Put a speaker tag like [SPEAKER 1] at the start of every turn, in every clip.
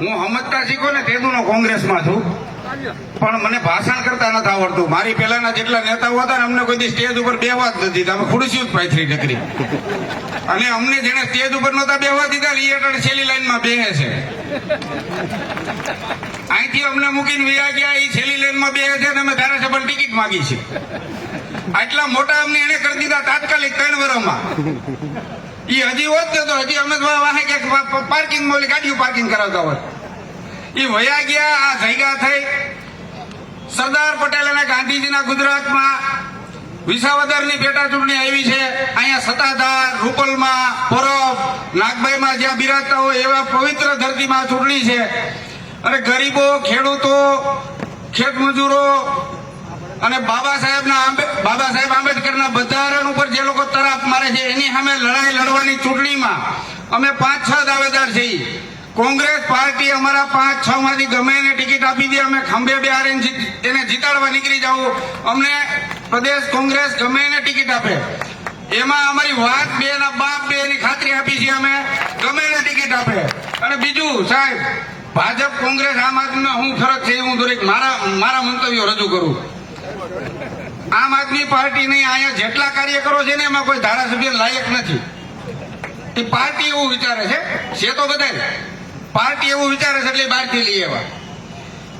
[SPEAKER 1] હું સમજતા શીખો ને તેદુનો કોંગ્રેસમાં છું. પણ મને ભાષણ કરતા નથી આવડતું. મારી પહેલાના જેટલા નેતાઓ હતા ને અમને કોઈ સ્ટેજ ઉપર બેવા જ નથી અમે ખુરશી જ પાથરી નકરી અને અમને જેને સ્ટેજ ઉપર નહોતા બેવા દીધા એ હેઠળ છેલ્લી લાઈનમાં બેહે છે. અહીંથી અમને મૂકીને વિયા ગયા એ છેલ્લી લાઈનમાં બેહે છે અને અમે ધારાસભાની ટિકિટ માંગી છે. આટલા મોટા અમને એને કરી દીધા તાત્કાલિક ત્રણ વર્ષમાં એ હજી હોત તો હજી અમે વાહે કે પાર્કિંગ ગાડીઓ પાર્કિંગ કરાવતા હોત. એ વયા ગયા, આ જગ્યા થઈ. સરદાર પટેલ અને ગાંધીજીના ગુજરાતમાં વિસાવદરની પેટા ચૂંટણી આવી છે. અહીંયા સત્તાધાર, રૂપલમાં, પરબ, નાગભાઈમાં જ્યાં બિરાજતા હોય એવા પવિત્ર ધરતીમાં ચૂંટણી છે. અને ગરીબો, ખેડૂતો, ખેતમજૂરો અને બાબા સાહેબના બાબા સાહેબ આંબેડકરના બંધારણ ઉપર જે લોકો તરાપ મારે છે, એની સામે લડાઈ લડવાની ચૂંટણીમાં અમે પાંચ છ દાવેદાર છીએ. કોંગ્રેસ પાર્ટી અમારા પાંચ, છ માંથી ગમે એને ટિકિટ આપી દે, અમે ખંભે બેહારે એને જીતાડવા નીકળી જાવ અમને પ્રદેશ કોંગ્રેસ ગમે એને ટિકિટ આપે. એમાં અમારી વાત બે ના બાપ બે ની ખાતરી આપી છે અમે, ગમે એને ટિકિટ આપે. અને બીજું, સાહેબ, ભાજપ, કોંગ્રેસ, આમ આદમીમાં હું ફરક છે હું દરેક મારા મારા મંતવ્યો રજૂ કરું. આમ આદમી પાર્ટી નહીં અહીંયા જેટલા કાર્યકરો છે ને એમાં કોઈ ધારાસભ્ય લાયક નથી. એ પાર્ટી એવું વિચારે છે. છે તો બધા પાર્ટી એવું વિચારે છે એટલે બહારથી લઈ આવ્યા.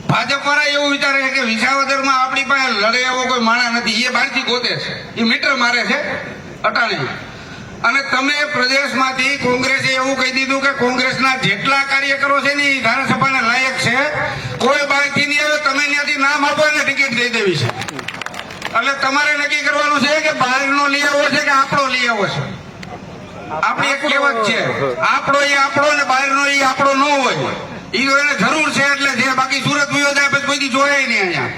[SPEAKER 1] ભાજપ વાળા એવું વિચારે છે કે વિસાવદરમાં આપણી પાસે લડે કોઈ માણા નથી, એ બહારથી ગોતે છે. એ મીટર મારે છે અટાણી. અને તમે પ્રદેશમાંથી કોંગ્રેસે એવું કહી દીધું કે કોંગ્રેસના જેટલા કાર્યકરો છે ને એ ધારાસભાને લાયક છે, કોઈ બહારથી નહીં આવે, તમે ત્યાંથી નામ આપો અને ટિકિટ દઈ દેવી છે. એટલે તમારે નક્કી કરવાનું છે કે બહારનો લઈ આવવો છે કે આપણો લઈ આવવો છે? આપણી એક કહેવત છે, આપણો એ આપણો ને બહારનો એ આપણો ન હોય. એ એને જરૂર છે એટલે જે બાકી સુરત વિયો જાય પછી કોઈ જોયા નહીં અહીંયા.